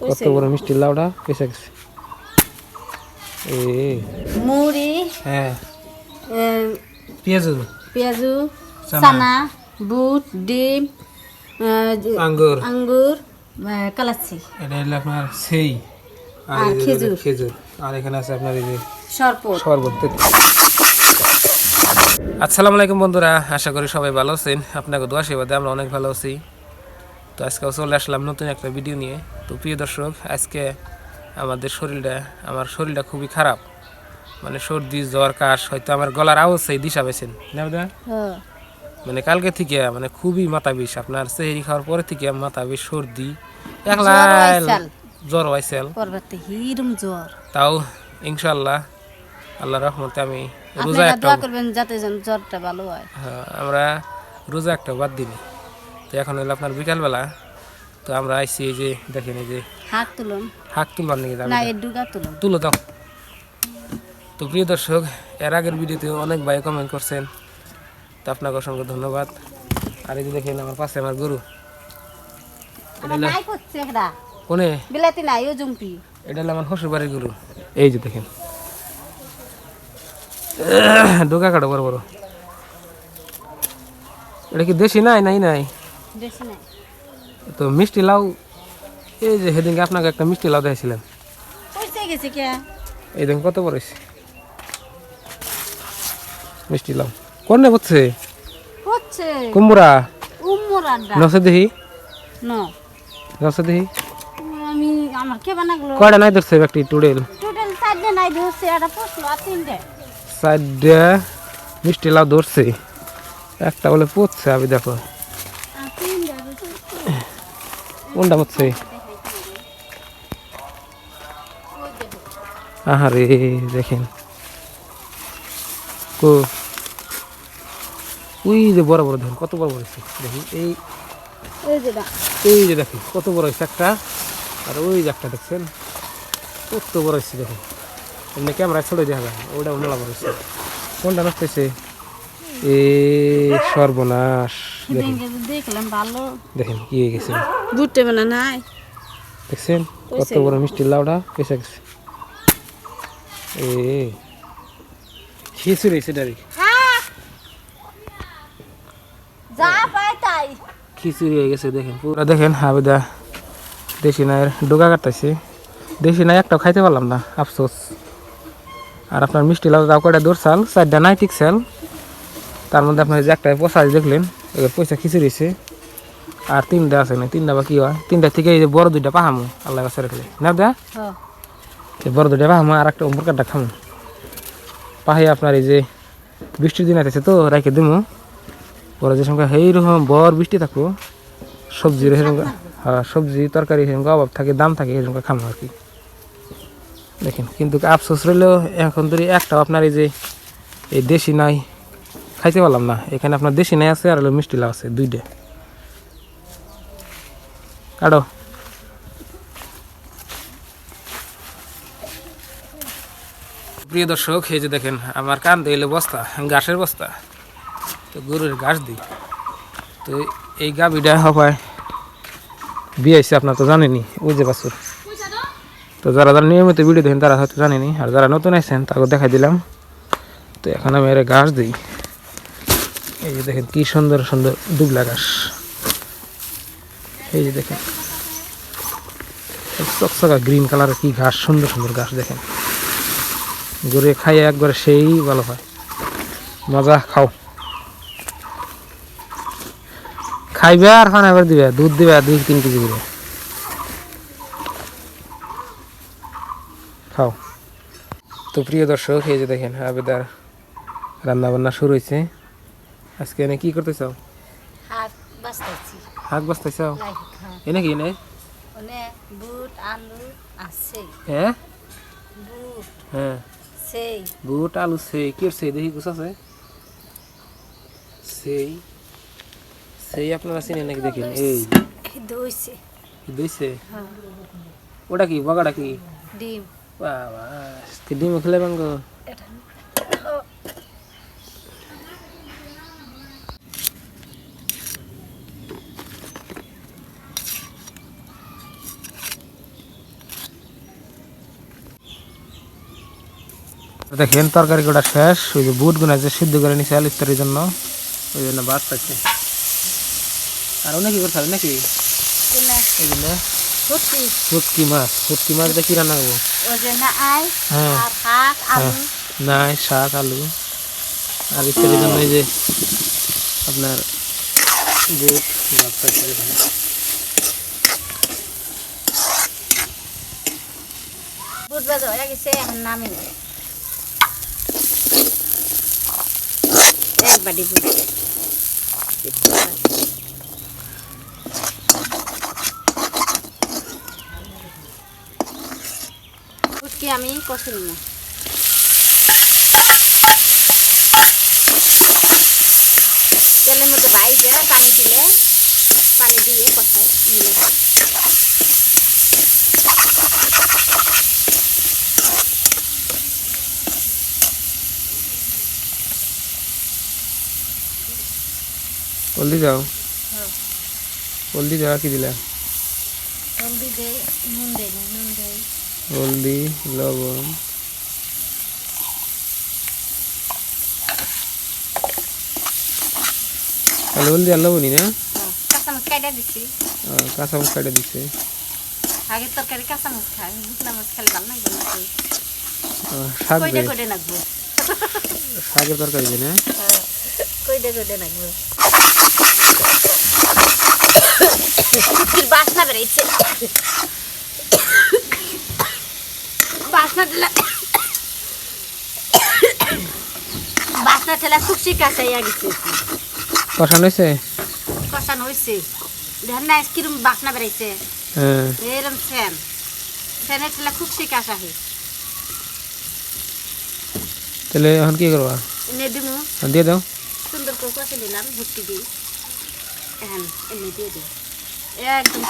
কত বড় মিষ্টি লাউডা? পেছে গেছে এ মুড়ি হ্যাঁ। পেঁয়াজ। পেঁয়াজু চানা। বুট ডিম আঙ্গুর। আঙ্গুর কালাচ্ছি। এটা হলো আপনার সেই। আর খেজুর। খেজুর। আর এখানে আছে আপনার এই যে শরবত। আসসালামু আলাইকুম বন্ধুরা আশা করি সবাই ভালো আছেন। আপনাকে দোয়া সেবাদে আমরা অনেক ভালো আছি। তো আজকেও চলে আসলাম নতুন একটা ভিডিও নিয়ে। তো প্রিয় দর্শক আজকে আমাদের শরীরটা আমার শরীরটা খুবই খারাপ। মানে সর্দি জ্বর কাশ হয়তো আমার গলার আওয়াজ সেই দিশা পেয়েছেন? হ্যাঁ। মানে কালকে থেকে মানে খুবই মাথা বিষ আপনার সেহেরি খাওয়ার পরে থেকে মাথা বিষ সর্দি জ্বর হয়েছিল জ্বর তাও ইনশাল্লাহ আল্লাহ রহমতে আমি রোজা একটা করবেন যাতে জ্বরটা ভালো হয়। হ্যাঁ, আমরা রোজা একটা বাদ দিনি তো এখন হলো আপনার বিকালবেলা তো আমরা আইসি এই যে দেখেন এই যে। হাত তুলুন। হাক তুলবার নাকি? না এর ডুগা তুলুন। তুলো দাও। তো প্রিয় দর্শক এর আগের ভিডিওতে অনেক ভাই কমেন্ট করছেন। তো আপনাকে অসংখ্য ধন্যবাদ। আর এই যে দেখেন আমার পাশে আমার গরু। কোনে? বিলাতি নাই ও জুম্পি এটা হলো আমার শ্বশুর বাড়ির গরু। এই যে দেখেন। ডোকা কাটো বড় বড়। এটা কি দেশি নাই নাই নাই? বেশি নাই। তো মিষ্টি লাউ এই যে সেদিনকে আপনাকে একটা মিষ্টি লাউ দিয়েছিলাম গেছে কে? এই দেখুন কত বড় হয়েছে। মিষ্টি লাউ। কোন নে বুঝছে হচ্ছে। কুমড়া। উমর আড্ডা নসে দেখি ন। নসে দেখি আমি আমার কে বানাগলো? কয়টা নাই ধরছে একটি টুডেল? টোটাল চারটে নাই ধরছে এটা পড়ল আর তিনটে। সাইডে মিষ্টি লাউ ধরছে। একটা বলে পড়ছে আমি দেখো আর তিনটে ধরছে। কোনটা পড়ছে আহারে দেখেন। কো ওই যে বড় বড় দেখেন কত বড় বড় হয়েছে। দেখি এই এই যে দেখেন কত বড় হয়েছে একটা। আর ওই যে একটা দেখছেন কত বড় হয়েছে দেখুন। এমনি ক্যামেরায় ছড়ে দেখা যায় ওটা মেলা বড় হয়েছে। কোনটা নষ্ট হয়েছে? এ সর্বনাশ। দেখেন। দেখলাম ভালো। দেখেন কি হয়ে গেছে। বুটে বানা নাই। দেখছেন? কত বড় মিষ্টি লাউডা? পেঁচে গেছে এ যা পাই তাই। খিচুড়ি হয়ে গেছে দেখেন। পুরো দেখেন হাবিদা দেশি নায়ের ডোকা কাটতেছে। দেশি নাই একটাও খাইতে পারলাম না আফসোস। আর আপনার মিষ্টি লাউ কয়টা দৌড় চাল? চারটা নাই ঠিক চাল। তার মধ্যে আপনার যে একটা পয়সা দেখলেন এবার পয়সা খিচুড়ি হয়েছে। আর তিনটা আছে না তিনটা বা কি হয়? তিনটা থেকে এই যে বড় দুইটা পাহামো আল্লাহ কাছে রাখলে না দা? হ্যাঁ। এই বড় দুইটা পাহামো আর একটা অম্বর কাঠটা খামো। পাহাই আপনার এই যে বৃষ্টির দিন আছে তো রাখে দিমু। পরে যে সঙ্গে এইরকম বর বৃষ্টি থাকব সবজির এরকম হ্যাঁ সবজি তরকারি এরকম অভাব থাকে দাম থাকে এরকম খামো আর কি। দেখেন কিন্তু আফসোস রইলেও এখন ধরি একটাও আপনার এই যে এই দেশি নাই খাইতে পারলাম না। এখানে আপনার দেশি নাই আছে আর হলো মিষ্টি লাউ আছে, দুইটা। কাটো। প্রিয় দর্শক, এই যে দেখেন, আমার কান দিলে বস্তা, ঘাসের বস্তা। তো গরুর ঘাস দিই। তো এই গাভিটা হবায় বিয়ে হয়েছে, আপনার তো জানেনি ওই যে বাছুর। তো যারা যারা নিয়মিত ভিডিও দেখেন, তারা হয়তো জানেনি আর যারা নতুন আসছেন তাকে দেখাই দিলাম। তো এখন আমি এর ঘাস দিই। এই যে দেখেন কি সুন্দর সুন্দর দুবলা ঘাস। এই যে দেখেন। চকচকা গ্রিন কালারের কি ঘাস, সুন্দর সুন্দর ঘাস দেখেন। গরু খাইয়ে একবারে সেই ভালো হয়। মজা, খাও। খাইবে আর খানা এবার দিবে, দুধ দিবে দুই তিন কেজি করে। খাও। তো প্রিয় দর্শক, এই যে দেখেন, আবেদার রান্না বান্না শুরু হয়েছে। আজকে এনে কি করতে চাও হাত বাস্তাইছি হাত বাঁচতে চাও লাই হ্যাঁ। এনে কি এনে? ওনে বুট আলু আছে। হ্যাঁ বুট হ্যাঁ সেই বুট আলু সেই কি সেই দেখি গুছ আছে? সেই সেই আপনারা চিনেন নাকি দেখেন এই। দইছে। দুইছে? হ্যাঁ। ওটা কি? বগাটা কি? ডিম। বাবা কি ডিম খেলে বাঙ্গ এটা দেখেন তরকারি কটা শেষ। ওই যে বুট গুনা যে সিদ্ধ করে নিছে আলু ইফতারির জন্য। ওই জন্য বাদ পাচ্ছে আর অনেক কি করতে নাকি? ফুটকি। শুটকি মাছ। শুটকি মাছ দিয়ে কি রান্না করব? না হ্যাঁ। আর শাক আলু। নাই শাক আলু। আর ইত্যাদির জন্য এই যে আপনার বুট বাদ পাচ্ছে বুট বাজা হয়ে গেছে নামি এক বাটি বুট বুটকে আমি কষে নিব তেলের মধ্যে ভাইজে পানি দিলে পানি দিয়ে কষাই নিলে হলদি দাও হ্যাঁ। হলদি দেওয়া কি দিলা? হলদি লবণ। তাহলে হলদি আর লবণই না? আহ, কাঁচামরিচ কাটে দিচ্ছে আগে তরকারি কাঁচামচ খাই বুকলা মাছ খেলে ভালো আহ, শাক শাকের তরকারি না? কইডে কইডে নাকবো বাসনা বেড়াইছে বাসনা দিলে বাসনা ঠেলা খুশি কাঁচাইয়া গেছে কষানো হয়েছে কষানো হয়েছে দেখেন না কিরম বাসনা বেড়াইছে হ্যাঁ এরম সেন সেনের ঠেলা খুব শিকাশ আহে তাহলে এখন কি করবা এনে দিমু এখন দিয়ে দাও সুন্দর করে কষে নিলাম ভুট্টি দিই। এখন এনে দিয়ে দিই। একদম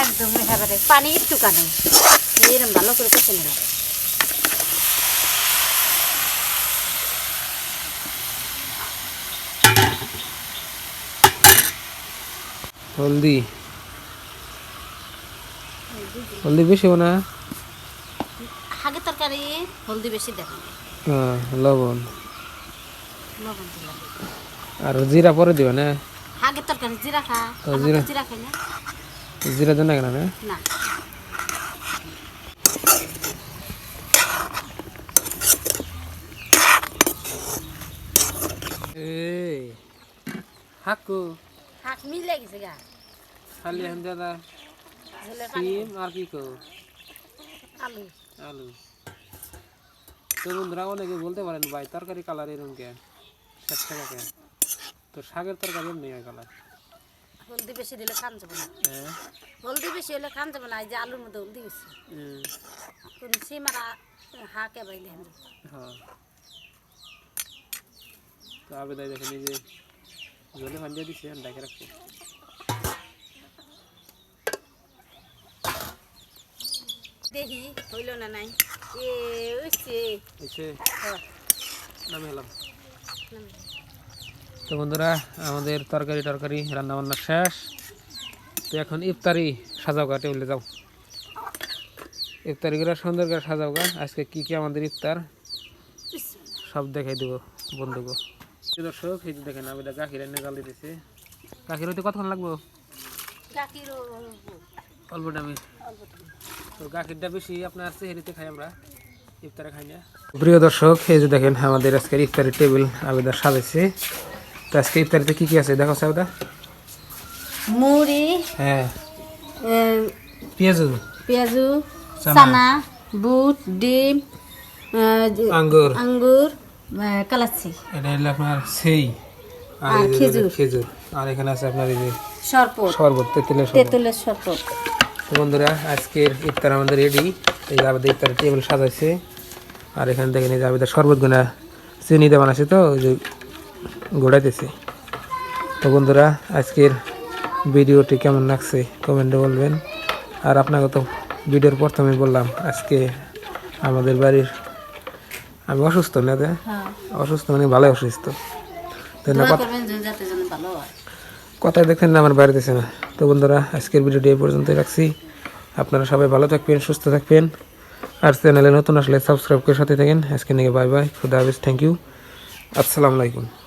একদম একেবারে পানি একটু কানে এরম ভালো করে কষে নিলাম। হলদি। হলদি বেশি না? হাগে তরকারি হলদি বেশি দেন হ্যাঁ লবণ। আর জিরা পরে দিবা না? হাগে তরকারি জিরা খা। জিরা। জিরা খাই না জিরা দেন না না। এই হাকু। হাক মিলে গেছে গা। খালি এখন দাদা সিম আর কি কো আলু। আলু। তো বন্ধুরা অনেকে বলতে পারেন ভাই তরকারি কালার এরকম কে শাক কে তো শাকের তরকারি এমনি হয় কালার হলদি বেশি দিলে খান যাবে না। হলদি বেশি হলে খান যাবে না এই যে আলুর মধ্যে হলদি উম, কোন সিমারা হাকে বাইলে হ্যাঁ। তো আবেদাই দেখেন এই যে জলে ভান্ডিয়া দিচ্ছে ডাকে রাখছে। দেখি হইল না নাই। এ ওইছে এসে হ্যাঁ। নামে এলাম। তো বন্ধুরা আমাদের তরকারি টরকারি রান্না বান্না শেষ। তো এখন ইফতারি সাজাও গা টেবিলে যাও। ইফতারি করে সুন্দর করে সাজাও গা আজকে কি কি আমাদের ইফতার? সব দেখাই দেবো বন্ধুকে এই দর্শক এই যে দেখেন আমি এটা গাখির এনে গাল দিতেছি গাখির হইতে কতক্ষণ লাগবো? কাকির অল্প। দামে তো গাখিরটা বেশি আপনার চেহারিতে খাই আমরা। ইফতারে খাই না। প্রিয় দর্শক এই যে দেখেন আমাদের আজকের ইফতারের টেবিল আবেদা সাজাইছে। তো আজকে ইফতারিতে কি কি আছে? দেখো সাবেদা। মুড়ি হ্যাঁ। পেঁয়াজু। পেঁয়াজু চানা। বুট ডিম আঙ্গুর। আঙ্গুর এ, কালাচ্ছি। এটা হলো আপনার সেই আর খেজুর। খেজুর। আর এখানে আছে আপনার এই যে সরপত শরবত তেঁতুলের শরবত। তেঁতুলের সরপত তো বন্ধুরা আজকের ইফতার আমাদের রেডি এই আমাদের ইফতারের টেবিল সাজাইছে। আর এখানে দেখেন এই যে আমাদের শরবত গুণা চিনি দিয়ে বানাচ্ছে তো ওই যে গোড়াইতেছে। তো বন্ধুরা আজকের ভিডিওটি কেমন লাগছে কমেন্টে বলবেন। আর আপনাকে তো ভিডিওর প্রথমে বললাম আজকে আমাদের বাড়ির আমি অসুস্থ না? হ্যাঁ। অসুস্থ মানে অসুস্থ। ভালো হয়। কথাই দেখেন না আমার বাড়িতেছে না। তো বন্ধুরা আজকের ভিডিওটি এই পর্যন্তই রাখছি। আপনারা সবাই ভালো থাকবেন, সুস্থ থাকবেন। আর চ্যানেলে নতুন আসলে সাবস্ক্রাইব করে সাথে থাকেন। আজকে নিয়ে বাই বাই খুদা হাফিজ। থ্যাংক ইউ আসসালামু আলাইকুম।